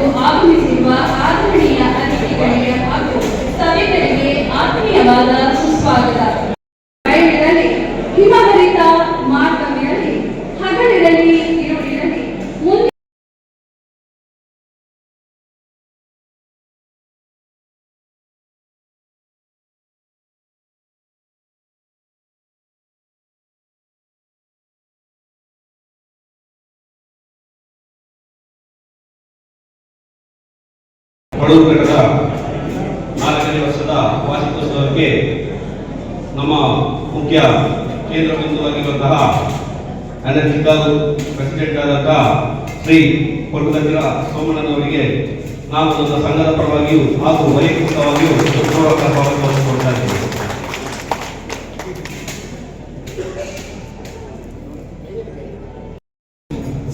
को आत्मसेवा ನಮ್ಮ ಮುಖ್ಯ ಕೇಂದ್ರ ಬಿಂದುವಾಗಿರುವಂತಹ ಅನಧಿಕಾರು ಪ್ರೆಸಿಡೆಂಟ್ ಆದಂತಹ ಶ್ರೀ ಸೋಮಣ್ಣನವರಿಗೆ ನಾವು ನನ್ನ ಸಂಘದ ಪರವಾಗಿಯೂ ಹಾಗೂ ವೈಯಕ್ತಿಕವಾಗಿಯೂ ಗೌರವ ಸ್ವಾಗತವನ್ನು ಕೊಡ್ತಾ ಇದ್ದೇವೆ.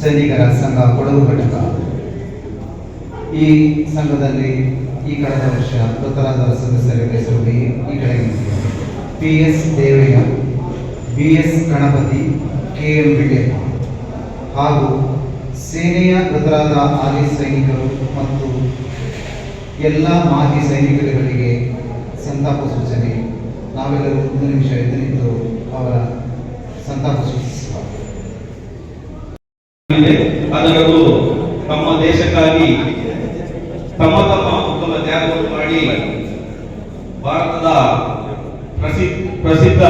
ಸೈನಿಕರ ಸಂಘ ಕೊಡಗು ಘಟಕ ಈ ಸಂಘದಲ್ಲಿ ಈ ಕಳೆದ ವರ್ಷ ಮೃತರಾದ ಸದಸ್ಯರ ಹೆಸರು ಈ ಕಡೆ P S Devaiah B S Ganapathi K M Bide ಹಾಗೂ ಸೇನೆಯ ಮೃತರಾದ ಹಾಲಿ ಸೈನಿಕರು ಮತ್ತು ಎಲ್ಲ ಮಾಜಿ ಸೈನಿಕರುಗಳಿಗೆ ಸಂತಾಪ ಸೂಚನೆ. ನಾವೆಲ್ಲರೂ ಒಂದು ನಿಮಿಷ ಎದ್ದು ಅವರ ಸಂತಾಪ ಅದರಲ್ಲೂ ತಮ್ಮ ದೇಶಕ್ಕಾಗಿ ತಮ್ಮ ತಮ್ಮ ಉತ್ತಮ ತ್ಯಾಗವನ್ನು ಮಾಡಿ ಭಾರತದ ಪ್ರಸಿದ್ಧ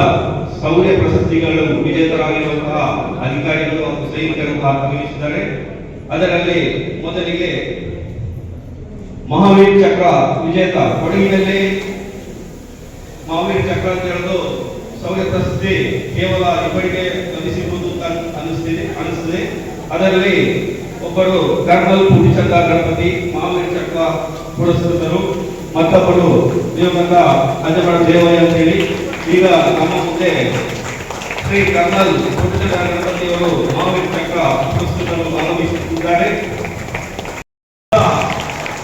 ಸೌರ್ಯ ಪ್ರಶಸ್ತಿಗಳು ವಿಜೇತರಾಗಿರುವಂತಹ ಅಧಿಕಾರಿಗಳು ಹಾಗೂ ಸೈನಿಕರು ಭಾಗವಹಿಸಿದ್ದಾರೆ. ಅದರಲ್ಲಿ ಮೊದಲಿಗೆ ಮಹಾವೀರ್ ಚಕ್ರ ವಿಜೇತ. ಕೊಡಗಿನಲ್ಲಿ ಮಹಾವೀರ್ ಚಕ್ರ ಅಂತ ಹೇಳೋದು ಸೌರ್ಯ ಪ್ರಶಸ್ತಿ ಕೇವಲ ಇಬ್ಬರಿಗೆ ಲಭಿಸಿರುವುದು ಅನಿಸ್ತಿದೆ, ಅನಿಸ್ತದೆ. ಅದರಲ್ಲಿ ಒಬ್ಬರು ಕರ್ನಲ್ ಪೂರ್ಣಿಚಂದ್ರ ಗಣಪತಿ, ಮಹಾವೀರ್ ಚಕ್ರ ಪುರಸ್ಕೃತರು. ಮತ್ತೊಬ್ಬರು ದಿವಂಗತ ಅಂಜಮಡ ದೇವಯ್ಯ ಅಂತ ಹೇಳಿ ಈಗ ನಮ್ಮ ಮುಂದೆ ಶ್ರೀ ಕರ್ನಲ್ ಗಣಪತಿಯವರು ಮಹಾವೀರ್ ಚಕ್ರ ಪುರಸ್ಕೃತರು ಆರಂಭಿಸುತ್ತಿದ್ದಾರೆ.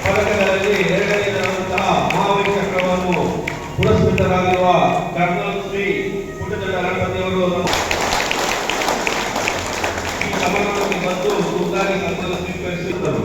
ಪದಕಗಳಲ್ಲಿ ಎರಡನೆಯದಾದಂತಹ ಮಹಾವೀರ ಚಕ್ರವನ್ನು ಪುರಸ್ಕೃತರಾಗಿರುವ ಕರ್ನಲ್ ಶ್ರೀ ಪುಟ್ಟದಂಡ ಗಣಪತಿಯವರು ಈ ಸಮಾರಂಭಕ್ಕೆ ಬಂದು ಉದ್ದಾರಿ ನಮ್ಮನ್ನು ಸ್ವೀಕರಿಸಿದ್ದರು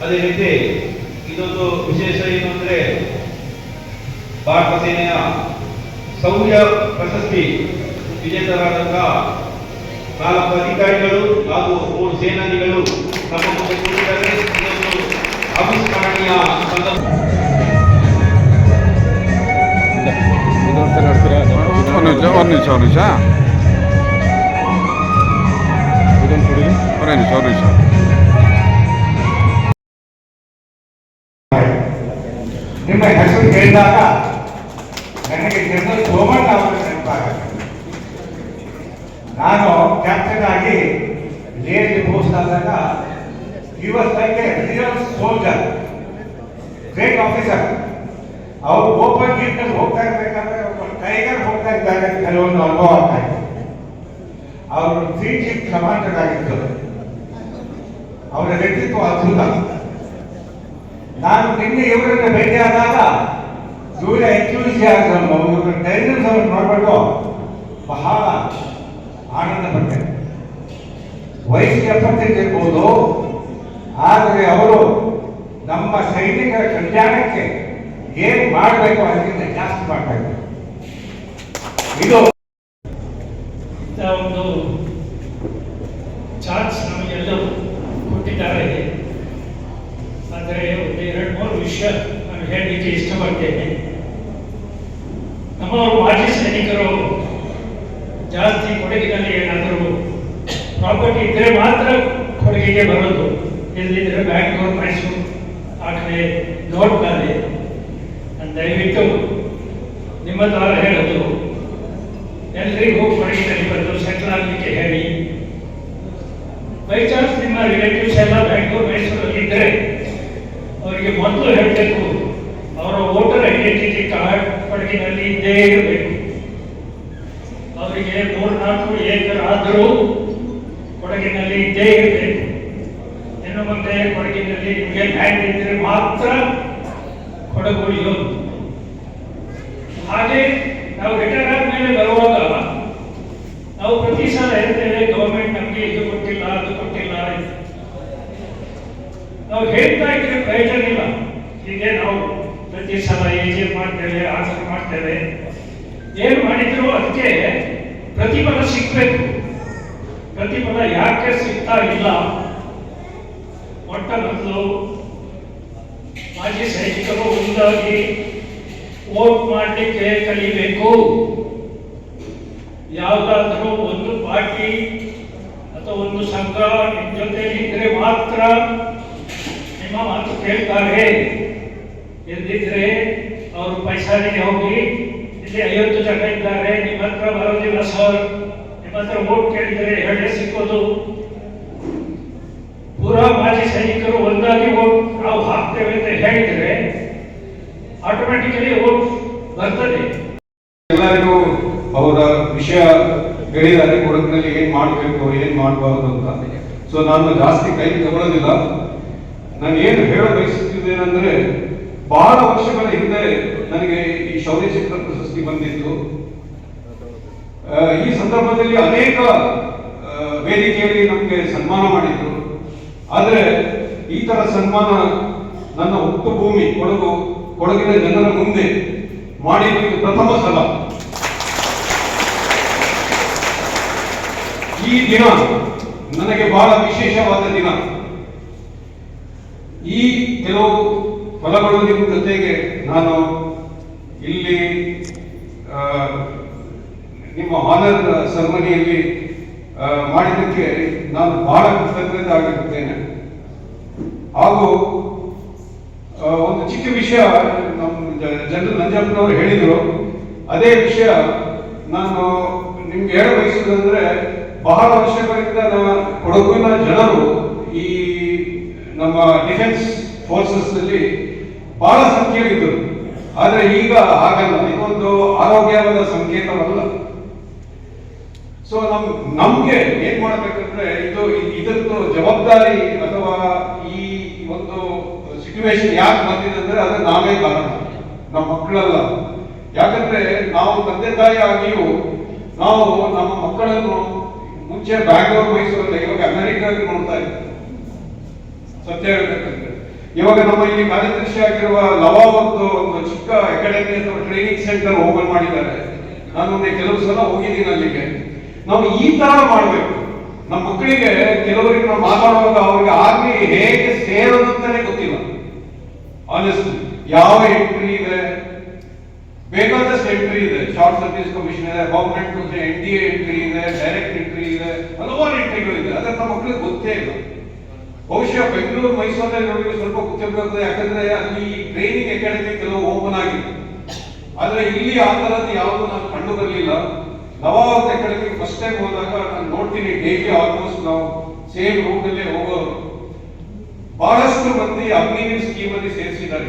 ಅದೇ ರೀತಿ ಇದೊಂದು ವಿಶೇಷ ಏನು ಅಂದ್ರೆ ಭಾರತ ಸೇನೆಯ ಸೌರ್ಯ ಪ್ರಶಸ್ತಿ ವಿಜೇತರಾದಂತಹ ನಾಲ್ಕು ಅಧಿಕಾರಿಗಳು ಹಾಗೂ ಮೂರು ಸೇನಾನಿಗಳು ನಮ್ಮ ಮುಂದೆ ಅವಿಸ್ಮರಣೀಯ ಒಂದು ನಿಮಿಷ ಒಂದು ನಿಮಿಷ ಒಂದು ನಿಮಿಷ ಒಂದು ನಿಮಿಷ ಒಂದು ನಿಮಿಷ ನಿಮ್ಮ ಹೆಸರು ಕೇಳಿದಾಗ ನನಗೆ ಜನರಲ್ ಸೋಮಣ್ಣ ಅವರ ನೆನಪಾಗುತ್ತೆ ನಾನು ಕ್ಯಾಪ್ಟನ್ ಆಗಿ ಲೇಟ್ ಪೋಸ್ಟ್ ಆದಾಗ ಈ was like a real soldier great officer ಅವರು ಓಪನ್ ಗೇಟ್ ಹೋಗ್ತಾ ಇರ್ಬೇಕಾದ್ರೆ ಒಬ್ಬ ಟೈಗರ್ ಹೋಗ್ತಾ ಇದ್ದಾಗ ಕೆಲವೊಂದು ಅನುಭವ ಆಗ್ತಾ ಇತ್ತು ಅವರು ತ್ರೀ ಜಿ ಕಮಾಂಡರ್ ಆಗಿತ್ತು ಅವರ ವ್ಯಕ್ತಿತ್ವ ಅದ್ಭುತ. ನಾನು ನಿನ್ನೆ ಇವರನ್ನ ಭೇಟಿಯಾದಾಗ ಸೂರ್ಯ ಎಂಥೂಸಿಯಾಸಮ್ ಇವರ ಡೈನಮ್ಸ್ ಅವ್ರು ನೋಡ್ಬಿಟ್ಟು ಬಹಳ ಆನಂದ ಪಟ್ಟೆ. ವಯಸ್ಸು ಎಪ್ಪತ್ತೈದು ಆದರೆ ಅವರು ನಮ್ಮ ಸೈನಿಕರ ಕಲ್ಯಾಣಕ್ಕೆ ಏನು ಮಾಡಬೇಕು ಅದಕ್ಕಿಂತ ಜಾಸ್ತಿ ಮಾಡ್ತಾ ಇದ್ದಾರೆ. ಇದು ಇಂಥ ಒಂದು ಚಾನ್ಸ್ ನಮಗೆಲ್ಲರೂ ಕೊಟ್ಟಿದ್ದಾರೆ. ಆದರೆ ಒಂದು ಎರಡು ಮೂರು ವಿಷಯ ನಾನು ಹೇಳಲಿಕ್ಕೆ ಇಷ್ಟಪಡ್ತೇನೆ. ನಮ್ಮ ಮಾಜಿ ಸೈನಿಕರು ಜಾಸ್ತಿ ಕೊಡಗಿನಲ್ಲಿ ಏನಾದರೂ ಪ್ರಾಪರ್ಟಿ ಇದ್ದರೆ ಮಾತ್ರ ಕೊಡಗಿಗೆ ಬರೋದು. ಇಲ್ಲದಿದ್ದರೆ ಬ್ಯಾಂಗ್ಳೂರು, ಮೈಸೂರು, ಆ ಕಡೆ ನೋಡ್ತಾರೆ ದಯವಿಟ್ಟು ನಿಮ್ಮ ದ್ವಾರ ಹೇಳೋದು ಎಲ್ರಿಗೂ ಕೊಡಗಿನಲ್ಲಿ ಬಂದು ಸೆಟ್ಲ್ ಆಗಲಿಕ್ಕೆ ಹೇಳಿ. ಬೈ ಚಾನ್ಸ್ ನಿಮ್ಮ ರಿಲೇಟಿವ್ಸ್ ಎಲ್ಲ ಬ್ಯಾಂಗ್ಳೂರು ಮೈಸೂರಲ್ಲಿ ಇದ್ದರೆ ಅವರಿಗೆ ಮೊದಲು ಹೇಳಬೇಕು, ಅವರ ವೋಟರ್ ಐಡೆಂಟಿಟಿ ಕಾರ್ಡ್ ಕೊಡಗಿನಲ್ಲಿ ಇದ್ದೇ ಇರಬೇಕು. ಅವರಿಗೆ ಮೂರ್ನಾಲ್ಕು ಏಕರ್ ಆದರೂ ಕೊಡಗಿನಲ್ಲಿ ಇದ್ದೇ ಇರಬೇಕು. ಇನ್ನು ಮುಂದೆ ಕೊಡಗಿನಲ್ಲಿ ನಿಮಗೆ ಲ್ಯಾಂಡ್ ಇದ್ದರೆ ಮಾತ್ರ ಕೊಡಗು ಹಾಗೆ ನಾವು ರಿಟೈರ್ ಆದ್ಮೇಲೆ ಬರುವಾಗ ನಾವು ಪ್ರತಿ ಸಲ ಹೇಳ್ತೇವೆ ಗವರ್ಮೆಂಟ್ ನಮಗೆ ಇದು ಕೊಟ್ಟಿಲ್ಲ ಅದು ಕೊಟ್ಟಿಲ್ಲ ಅಂತ. ನಾವು ಹೇಳ್ತಾ ಇದ್ರೆ ಪ್ರಯೋಜನ ಇಲ್ಲ. ಹೀಗೆ ನಾವು ಪ್ರತಿ ಸಲ ಏಜೆ ಮಾಡ್ತೇವೆ, ಆಚರಣೆ ಮಾಡ್ತೇವೆ. ಏನು ಮಾಡಿದ್ರು ಅದಕ್ಕೆ ಪ್ರತಿಫಲ ಸಿಗ್ಬೇಕು. ಪ್ರತಿಫಲ ಯಾಕೆ ಸಿಗ್ತಾ ಇಲ್ಲ? ಮೊಟ್ಟ ಮೊದಲು ಮಾಜಿ ಸೈನಿಕರು ಒಂದಾಗಿ ವೋಟ್ ಮಾಡಲಿಕ್ಕೆ ಕಲಿಬೇಕು. ಯಾವುದಾದ್ರೂ ಒಂದು ಪಾರ್ಟಿ ಅಥವಾ ಒಂದು ಸಂಘ ನಿಮ್ಮ ಜೊತೆ ಇದ್ರೆ ಮಾತ್ರ ಕೇಳ್ತಾರೆ ಎಂದಿದ್ರೆ ಅವರು ಪೈಸಾರಿಗೆ ಹೋಗಿ ಇಲ್ಲಿ ಐವತ್ತು ಜನ ಇದ್ದಾರೆ. ನಿಮ್ಮ ಹತ್ರ ಬರೋದಿಲ್ಲ ಸರ್ ನಿಮ್ಮ ಹತ್ರ ಓಟ್ ಕೇಳಿದರೆ ಹೇಳಿ ಸಿಕ್ಕೋದು. ಪೂರಾ ಮಾಜಿ ಸೈನಿಕರು ಒಂದಾಗಿ ಓಟ್ ನಾವು ಹಾಕ್ತೇವೆ ಅಂತ ಹೇಳಿದ್ರೆ ಆಟೋಮೆಟಿಕಲಿ ಓಟ್ ಬರ್ತದೆ. ಎಲ್ಲರಿಗೂ ಅವರ ವಿಷಯ ಹೇಳಿದ್ದಾರೆ ಕೊಡಗಿನಲ್ಲಿ ಏನ್ ಮಾಡಬೇಕು, ಏನ್ ಮಾಡಬಾರದು ಅಂತ. ಸೊ ನಾನು ಜಾಸ್ತಿ ಕೈ ತಗೊಳ್ಳೋದಿಲ್ಲ ನಾನು ಏನು ಹೇಳ ಬಯಸುತ್ತಿದ್ದೇನೆಂದ್ರೆ ಬಹಳ ವರ್ಷಗಳ ಹಿಂದೆ ನನಗೆ ಈ ಶೌರ್ಯ ಚಕ್ರ ಪ್ರಶಸ್ತಿ ಬಂದಿತ್ತು. ಈ ಸಂದರ್ಭದಲ್ಲಿ ಅನೇಕ ವೇದಿಕೆಯಲ್ಲಿ ನಮಗೆ ಸನ್ಮಾನ ಮಾಡಿದ್ರು. ಆದರೆ, ಈ ತರ ಸನ್ಮಾನ ನನ್ನ ಹುಟ್ಟು ಭೂಮಿ ಕೊಡಗು, ಕೊಡಗಿನ ಜನರ ಮುಂದೆ ಮಾಡಿದ್ದು ಪ್ರಥಮ ಸಲ. ಈ ದಿನ ನನಗೆ ಬಹಳ ವಿಶೇಷವಾದ ದಿನ. ಈ ಕೆಲವು ಫಲಗಳು ನಿಮ್ಮ ಜೊತೆಗೆ ನಾನು ಇಲ್ಲಿ ನಿಮ್ಮ ಆನರ್ ಸೆರೆಮನಿಯಲ್ಲಿ ಮಾಡಿದ್ದಕ್ಕೆ ನಾನು ಬಹಳ ಕೃತಜ್ಞತೆ ಆಗಿರುತ್ತೇನೆ ಹಾಗೂ ಒಂದು ಚಿಕ್ಕ ವಿಷಯ ನಮ್ಮ ಜನರಲ್ ನಂಜಪ್ಪನವರು ಹೇಳಿದರು. ಅದೇ ವಿಷಯ ನಾನು ನಿಮ್ಗೆ ಹೇಳ ಬಯಸುವುದಂದ್ರೆ ಬಹಳ ವರ್ಷಗಳಿಂದ ಕೊಡಗಿನ ಜನರು ಈ ನಮ್ಮ ಡಿಫೆನ್ಸ್ ಫೋರ್ಸಸ್ ಅಲ್ಲಿ ಬಹಳ ಸಂಖ್ಯೆಯಲ್ಲಿದ್ದರು ಆದರೆ ಈಗ ಹಾಗಲ್ಲ. ಇದೊಂದು ಆರೋಗ್ಯವಾದ ಸಂಕೇತವಲ್ಲ. ಸೊ ನಮ್, ನಮ್ಗೆ ಏನ್ ಮಾಡ್ಬೇಕಂದ್ರೆ ಇದು, ಇದರದ್ದು ಜವಾಬ್ದಾರಿ ಅಥವಾ ಈ ಒಂದು ಸಿಚುವೇಶನ್ ಯಾಕೆ ಬಂದಿದೆ ಅಂದ್ರೆ ಅದು ನಾವೇ ಕಾರಣ. ನಮ್ಮ ಮಕ್ಕಳಲ್ಲ. ಯಾಕಂದ್ರೆ ನಾವು ತಂದೆ ತಾಯಿ ನಾವು ನಮ್ಮ ಮಕ್ಕಳನ್ನು ಮುಂಚೆ ಬ್ಯಾಂಗ್ಳೂರು ಮೈಸೂರಲ್ಲಿ ಇವಾಗ ಅಮೆರಿಕಾಗೆ ನೋಡ್ತಾ ಇದ್ವಿ. ಸತ್ಯ ಹೇಳ್ಬೇಕಂದ್ರೆ. ಇವಾಗ ನಮ್ಮ ಇಲ್ಲಿ ಕಾರ್ಯದರ್ಶಿ ಆಗಿರುವ ಲವಾ ಒಂದು ಒಂದು ಚಿಕ್ಕ ಅಕಾಡೆಮಿ ಅಥವಾ ಟ್ರೈನಿಂಗ್ ಸೆಂಟರ್ ಓಪನ್ ಮಾಡಿದ್ದಾರೆ. ನಾನು ಕೆಲವು ಸಲ ಹೋಗಿದ್ದೀನಿ ಅಲ್ಲಿಗೆ. ನಾವು ಈ ತರ ಮಾಡಬೇಕು. ನಮ್ಮ ಮಕ್ಕಳಿಗೆ ಕೆಲವರಿಗೆ ನಾವು ಮಾತಾಡುವಾಗ ಅವ್ರಿಗೆ ಆಗ್ಲಿ ಹೇಗೆ ಸೇರೋದು ಅಂತಾನೆ ಗೊತ್ತಿಲ್ಲ. ಆನೆಸ್ಟ್ ಯಾವ ಎಂಟ್ರಿ ಇದೆ? ಬೇಕಾದಷ್ಟು ಎಂಟ್ರಿ ಇದೆ. ಶಾರ್ಟ್ ಸರ್ವಿಸ್ ಕಮಿಷನ್ ಇದೆ ಗೌರ್ಮೆಂಟ್ ಎನ್ ಡಿ ಎಂಟ್ರಿ ಇದೆ ಡೈರೆಕ್ಟ್ ಎಂಟ್ರಿ ಇದೆ, ಹಲವಾರು ಅದಕ್ಕೆ ನಮ್ಮ ಮಕ್ಕಳಿಗೆ ಗೊತ್ತೇ ಇಲ್ಲ. ಬಹುಶಃ ಬೆಂಗಳೂರು ಮೈಸೂರಿನಲ್ಲಿ ನೋಡಿದ್ರೆ ಸ್ವಲ್ಪ ಗೊತ್ತಿರಬೇಕು, ಯಾಕಂದ್ರೆ ಅಲ್ಲಿ ಟ್ರೈನಿಂಗ್ ಅಕಾಡೆಮಿ ಕೆಲವು ಓಪನ್ ಆಗಿದೆ ಆದ್ರೆ ಇಲ್ಲಿ ಆ ತರದ್ದು ಯಾವುದು ನಾನು ಕಂಡು ಬರಲಿಲ್ಲ. ನವಾವತ್ ಅಕಾಡೆಮಿ ಫಸ್ಟ್ ಟೈಮ್ ಹೋದಾಗ ನಾನು ನೋಡ್ತೀನಿ ಡೈಲಿ ಆಲ್ಮೋಸ್ಟ್ ನಾವು ಸೇಮ್ ರೂಟ್ ಅಲ್ಲೇ ಹೋಗೋರು. ಬಹಳಷ್ಟು ಮಂದಿ ಅಗ್ನಿವೀರ್ ಸ್ಕೀಮ್ ಅಲ್ಲಿ ಸೇರಿಸಿದ್ದಾರೆ.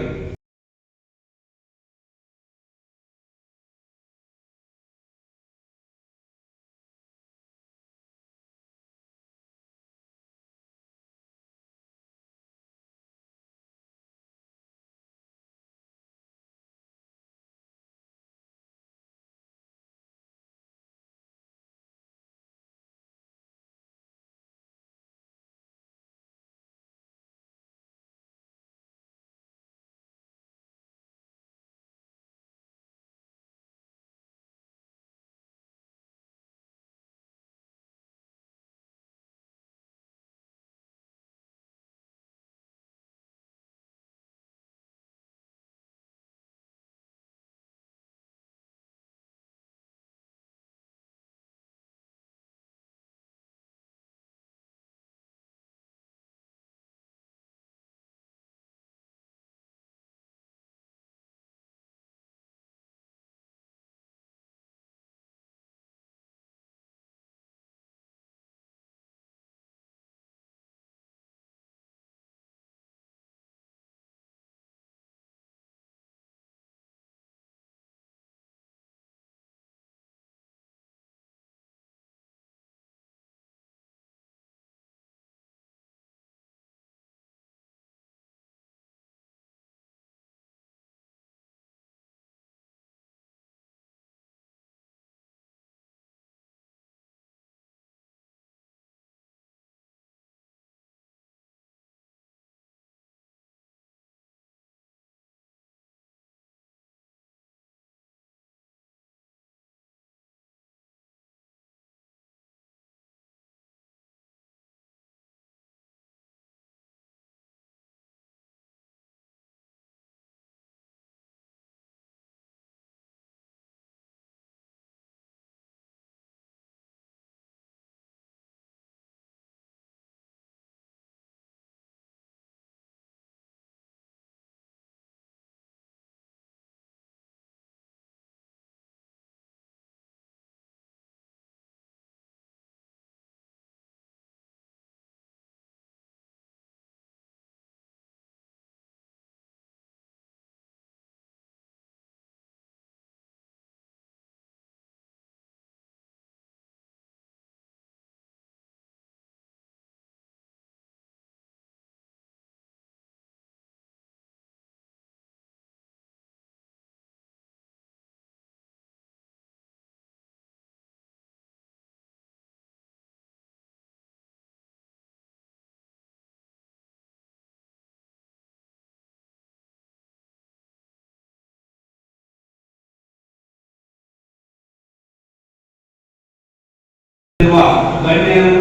Wow. My name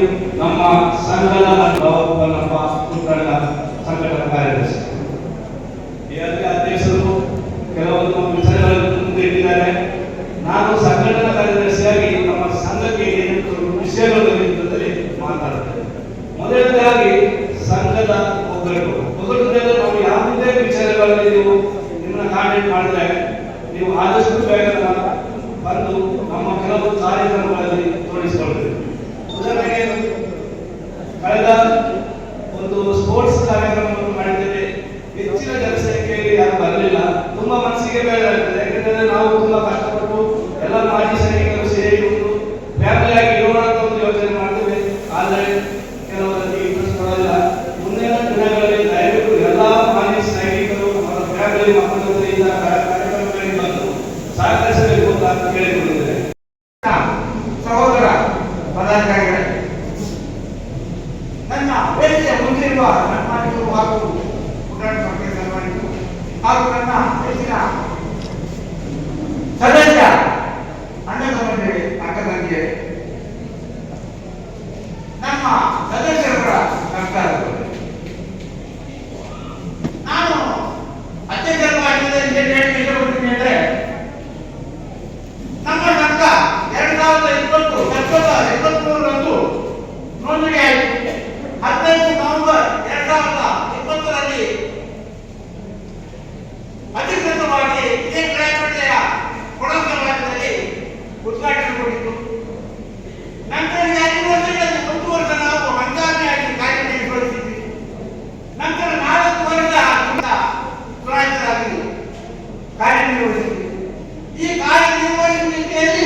ಅವರ ಫ್ಯಾಮಿಲಿ ಮಕ್ಕಳ ಜೊತೆ me tell you.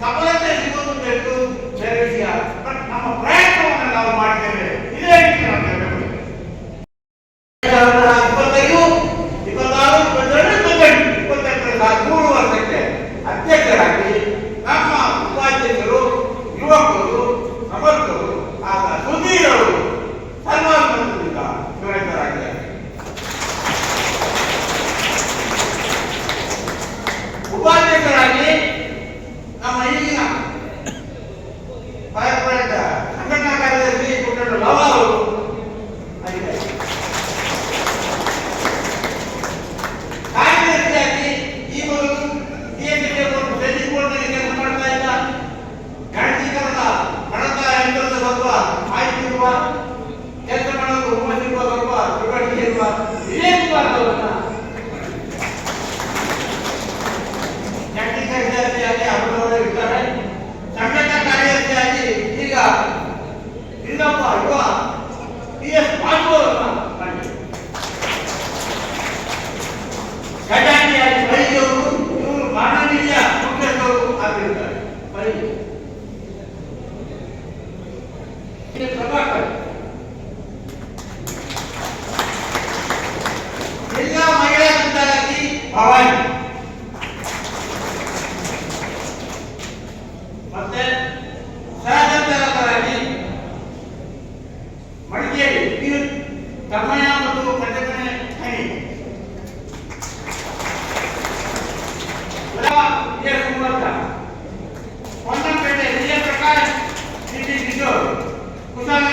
சம்பளத்தை ಉದಾಹರಣೆ